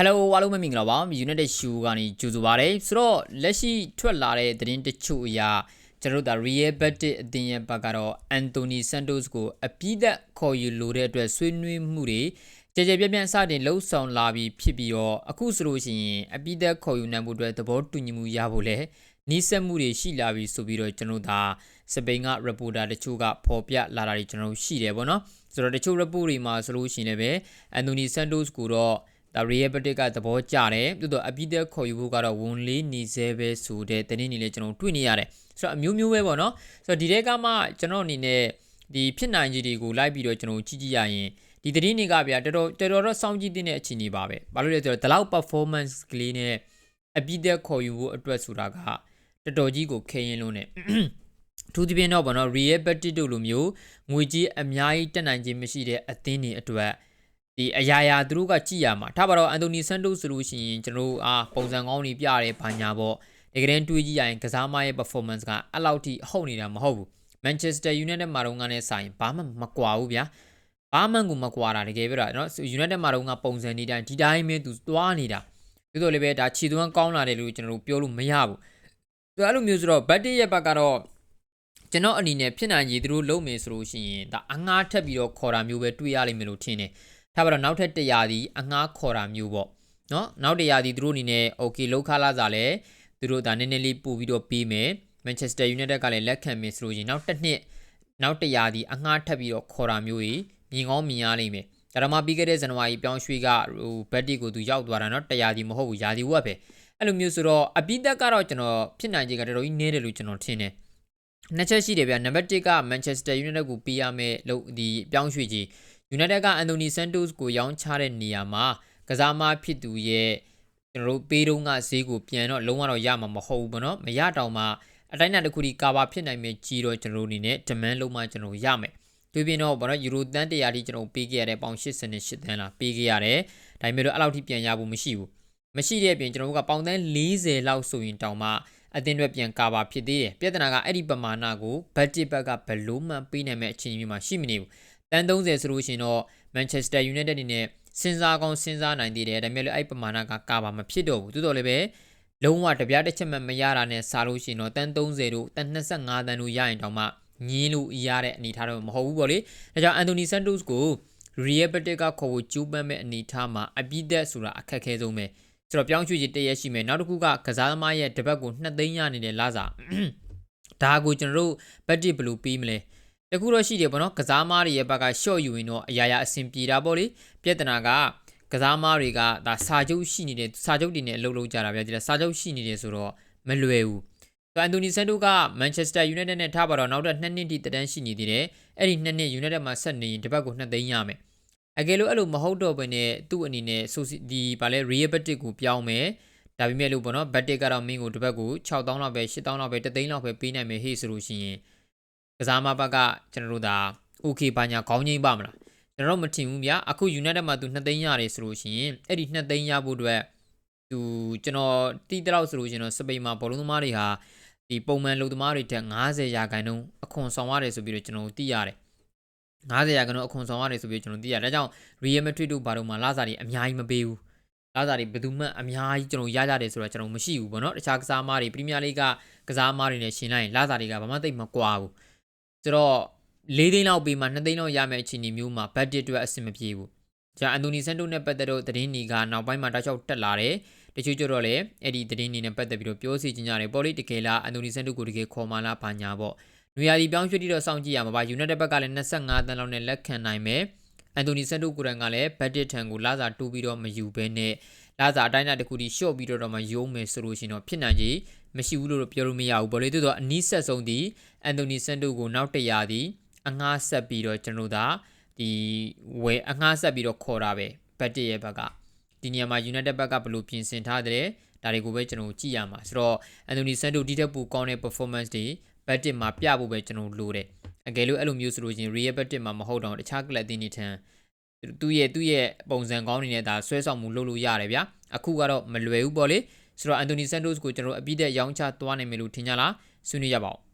Hello အားလုံးပဲမင်္ဂလာပါ United Show ကနေကြိုဆိုပါရစေဆိုတော့လက်ရှိထွက်လာတဲ့သတင်းတချို့အရာကျွန်တော်တို့ဒါ Real Betis အသင်းရဲ့ဘက်ကတော့ Anthony Santos ကိုအပြည့်သက်ခေါ်ယူလိုတဲ့အတွက်ဆွေးနွေးမှုတွေကြကြပြန့်ပြန့်စတင်လှုပ်ဆောင်လာပြီးဖြစ်ပြီးတော့အခုဆိုလို့ရှိရင်အပြည့်သက်ခေါ်ယူနိုင်မှုအတွက်သဘောတူညီမှုရဖို့လဲနီးစပ်မှုတွေရှိလာပြီဆိုပြီးတော့ကျွန်တော်ဒါစပိန်က reporter တချို့ကဖော်ပြလာတာတွေကျွန်တော်ရှိတယ်ပေါ့နော်ဆိုတော့တချို့ report တွေမှာဆိုလို့ရှိရင်လည်း Anthony Santos ကိုတော့ ဒါ Real Betis ကသဘောကျတယ်တိုးတော့အပိသက်ခေါ်ယူဖို့ကတော့ဝန်လေးနေစေပဲဆိုတဲ့တင်းနေလေကျွန်တော်တွေ့နေရတယ်ဆိုတော့အမျိုးမျိုးပဲပေါ့နော်ဆိုတော့ဒီတဲကမှကျွန်တော်အနေနဲ့ဒီဖြစ်နိုင်ခြေတွေကိုလိုက်ပြီးတော့ကျွန်တော်ကြည့်ကြည့်ရရင်ဒီသတင်းတွေကဗျာတော်တော်တော်တော်တော့စောင့်ကြည့်တဲ့အခြေအနေပါပဲဘာလို့လဲဆိုတော့ဒီလောက် performance ကလေးနဲ့အပိသက်ခေါ်ယူဖို့အတွက်ဆိုတာကတော်တော်ကြီးကိုခဲရင်လုံးနဲ့ထူးသဖြင့်တော့ဗောနော် Real Betis တို့လိုမျိုးငွေကြီးအများကြီးတက်နိုင်ခြင်းမရှိတဲ့အသင်းတွေအတွက် ဒီအရာရာသူတို့ကကြည်ရမှာထားပါတော့အန်တိုနီဆန်တိုဆိုလို့ရှိရင်ကျွန်တော်တို့အာပုံစံကောင်းတွေပြရဲဘာညာပေါ့ဒီကရင်တွေးကြည့်ရရင်ကစားမရဲ့ performance ကအဲ့လောက်ထိဟုတ်နေတာမဟုတ်ဘူး Manchester United မှာတော့ငါနဲ့ဆိုင်ဘာမှမကွာဘူးဗျာဘာမှကိုမကွာတာတကယ်ပြတာနော် United မှာတော့ငါပုံစံနေတိုင်းဒီတိုင်းပဲသူသွားနေတာပြီးတော့လည်းပဲဒါခြေသွမ်းကောင်းလာတယ်လို့ကျွန်တော်တို့ပြောလို့မရဘူးသူအဲ့လိုမျိုးဆိုတော့ Batty ရဲ့ဘက်ကတော့ကျွန်တော်အနေနဲ့ဖြစ်နိုင်ရည်သူတို့လုပ်မယ်ဆိုလို့ရှိရင်ဒါအငှားထက်ပြီးတော့ခေါ်တာမျိုးပဲတွေးရလိမ့်မယ်လို့ထင်တယ် ထားပါတော့နောက်ထပ်100ဒီအငှားခေါ်တာမျိုးပေါ့နော်နောက်100ဒီသူတို့အနေနဲ့ okay လောက်ခလာစားလဲသူတို့ဒါနည်းနည်းလေးပို့ပြီးတော့ပေးမယ် Manchester United ကလည်းလက်ခံမယ်ဆိုလို့ရှိရင်နောက်တစ်နှစ်နောက်100ဒီအငှားထပ်ပြီးတော့ခေါ်တာမျိုးကြီးမြင်ကောင်းမြင်ရလိမ့်မယ်ဒါတော့မှပြီးခဲ့တဲ့ဇန်နဝါရီပြောင်းရွှေ့ကဟိုဘက်တီကိုသူရောက်သွားတာเนาะ100ဒီမဟုတ်ဘူးယာဒီဝက်ပဲအဲ့လိုမျိုးဆိုတော့အပိသက်ကတော့ကျွန်တော်ဖြစ်နိုင်ခြေကတော်တော်ကြီးနည်းတယ်လို့ကျွန်တော်ထင်တယ်နှစ်ချက်ရှိတယ်ဗျာနံပါတ်1က Manchester United ကိုပေးရမယ်လို့ဒီပြောင်းရွှေ့ကြီး United ကအန်တိုနီဆန်တိုစ်ကိုရောင်းချတဲ့နေရာမှာကစားမဖြစ်သူရဲ့ကျွန်တော်တို့ပေးတုံးကဈေးကိုပြန်တော့လုံးဝတော့ရမှာမဟုတ်ဘူးပေါ့နော်မရတောင်မှအတိုင်းအတာတစ်ခုဒီကာဗာဖြစ်နိုင်မယ်ကြီးတော့ကျွန်တော်တို့အနေနဲ့ demand လုံးမှကျွန်တော်ရမယ်တွေ့ပြင်တော့ဘာလို့ယူရိုတန်း100တိကျွန်တော်ပေးခဲ့ရတဲ့ပေါင်88တန်းလားပေးခဲ့ရတယ်ဒါပေမဲ့တော့အဲ့လောက်ထိပြန်ရဖို့မရှိဘူးမရှိတဲ့အပြင်ကျွန်တော်တို့ကပေါင်တန်း40လောက်ဆိုရင်တောင်မှအတင်းတွေပြန်ကာဗာဖြစ်သေးတယ်ပြဿနာကအဲ့ဒီပမာဏကိုဘတ်ဂျက်ဘက်ကဘလို့မှပေးနိုင်မဲ့အခြေအနေမျိုးမှာရှိမနေဘူး တန်း30ဆိုလို့ရှိရင်တော့ Manchester United အနေနဲ့စဉ်းစားကောင်းစဉ်းစားနိုင်သေးတယ်ဒါပေမဲ့လည်းအဲ့ပမာဏကကာဗာမဖြစ်တော့ဘူးတိုးတော်လည်းပဲလုံးဝတပြားတစ်ချက်မှမရတာနဲ့စားလို့ရှိရင်တော့တန်း30တို့တန်း25တန်းတို့ရရင်တောင်မှညင်းလို့ရတဲ့အနေထားတော့မဟုတ်ဘူးပေါ့လေဒါကြောင့် Anthony Santos ကို Real Betis ကခေါ်ဖို့ကြိုးပမ်းမဲ့အနေထားမှာအပြည့်သက်ဆိုတာအခက်အခဲဆုံးပဲဆိုတော့ပြောင်းရွှေ့ကြီးတရက်ရှိမယ်နောက်တစ်ခုကကစားသမားရဲ့တပတ်ကို2သိန်းရနေတဲ့လစာဒါကိုကျွန်တော်တို့ Betis ဘယ်လိုပြီးမလဲ တခုတော့ရှိတယ်ပေါ့နော်ကစားမားတွေရဲ့ဘက်က short ယူရင်တော့အရာရာအဆင်ပြေတာပေါ့လေပြဿနာကကစားမားတွေကဒါစာချုပ်ရှိနေတဲ့စာချုပ်တွေနဲ့အလုပ်လုပ်ကြတာဗျာဒီလားစာချုပ်ရှိနေတယ်ဆိုတော့မလွယ်ဘူးဆိုအန်တိုနီဆန်တိုကမန်ချက်စတာယူနိုက်တက်နဲ့ထားပါတော့နောက်ထပ်2နှစ်တိတန်းရှိနေသေးတယ်အဲ့ဒီ2နှစ်ယူနိုက်တက်မှာဆက်နေရင်တစ်ပတ်ကို2သိန်းရမယ်အကယ်လို့အဲ့လိုမဟုတ်တော့ဘဲနဲ့သူ့အနေနဲ့ဆိုဒီဗာလဲ real betis ကိုပြောင်းမယ်ဒါပေမဲ့လို့ပေါ့နော် betis ကတော့မင်းကိုတစ်ပတ်ကို6000လောက်ပဲ8000လောက်ပဲ3သိန်းလောက်ပဲပေးနိုင်မယ်ဟေ့ဆိုလို့ရှိရင် ကစားမဘက်ကကျွန်တော်တို့ဒါ okay ဘာညာခေါင်းငိမ့်ပါမလားကျွန်တော်မထင်ဘူးဗျာအခု United မှာသူ2သိန်းရတယ်ဆိုလို့ရှိရင်အဲ့ဒီ2သိန်းရဖို့အတွက်သူကျွန်တော်တီးတလောက်ဆိုလို့ရှိရင်တော့စပိန်မှာဘောလုံးသမားတွေဟာဒီပုံမှန်လူသမားတွေတက်90ရာခိုင်နှုန်းအခွန်ဆောင်ရတယ်ဆိုပြီးတော့ကျွန်တော်သိရတယ်90ရာခိုင်နှုန်းအခွန်ဆောင်ရတယ်ဆိုပြီးကျွန်တော်သိရတယ်ဒါကြောင့် Real Madrid တို့ဘာလို့မှလာစားတွေအများကြီးမပေးဘူးလာစားတွေဘယ်သူမှအများကြီးကျွန်တော်ရကြတယ်ဆိုတော့ကျွန်တော်မရှိဘူးပေါ့နော်တခြားကစားသမားတွေပရီးမီးယားလိဂ်ကကစားသမားတွေနဲ့ရှင်လိုက်ရင်လာစားတွေကဘာမှသိမကွာဘူး ဆိုတော့၄သိန်းလောက်ပေးမှ2သိန်းလောက်ရမယ့်အခြေအနေမျိုးမှာဘတ်ဂျက်အတွက်အဆင်မပြေဘူး။ကြာအန်တိုနီဆန်တိုနဲ့ပတ်သက်တော့သတင်းတွေကနောက်ပိုင်းမှာတောက်လျှောက်တက်လာတယ်။တချို့ကျတော့လည်းအဲ့ဒီသတင်းတွေနဲ့ပတ်သက်ပြီးတော့ပြောစီချင်ကြတယ်ပေါ်လိတကယ်လားအန်တိုနီဆန်တိုကိုတကယ်ခေါ်မလားဘာညာပေါ့။နွေရာသီပြောင်းရွှေ့ပြီးတော့စောင့်ကြည့်ရမှာပါ။ United ဘက်ကလည်း25တန်းလောက်နဲ့လက်ခံနိုင်မယ်။ အန်တိုနီဆန်တိုကိုယ်တိုင်ကလည်းဘတ်ဂျက်ထံကိုလာစာတိုးပြီးတော့မယူဘဲနဲ့လာစာအတိုင်းအတာတစ်ခုထိရှော့ပြီးတော့မှယုံမယ်ဆိုလို့ရှိရင်တော့ဖြစ်နိုင်ကြီးမရှိဘူးလို့ပြောလို့မရဘူးပေါ့လေတိုးတော့အနီးဆက်ဆုံးဒီအန်တိုနီဆန်တိုကိုနောက်တရာဒီအငှားဆက်ပြီးတော့ကျွန်တော်တို့ဒါဒီဝယ်အငှားဆက်ပြီးတော့ခေါ်တာပဲဘတ်တစ်ရဲ့ဘက်ကဒီနေရာမှာ United ဘက်ကဘယ်လိုပြင်ဆင်ထားတယ်ဒါတွေကိုပဲကျွန်တော်ကြည့်ရမှာဆိုတော့ Anthony Santos ဒီတက်ပူကောင်းတဲ့ performance တွေ ဘတ်တစ်မှာပြဖို့ပဲကျွန်တော်လိုတယ်အကယ်လို့အဲ့လိုမျိုးဆိုလို့ချင်း Real ဘတ်တစ်မှာမဟုတ်တော့တခြားကလပ်တင်းတွေထံသူ့ရဲ့သူ့ရဲ့ပုံစံကောင်းနေနဲ့ဒါဆွဲဆောင်မှုလုပ်လို့ရတယ်ဗျာအခုကတော့မလွယ်ဘူးပေါ့လေဆိုတော့ Anthony Santos ကိုကျွန်တော်အပြည့်တဲ့ရောင်းချသွားနိုင်မယ်လို့ထင်ကြလားဆွေးနွေးရပါဦး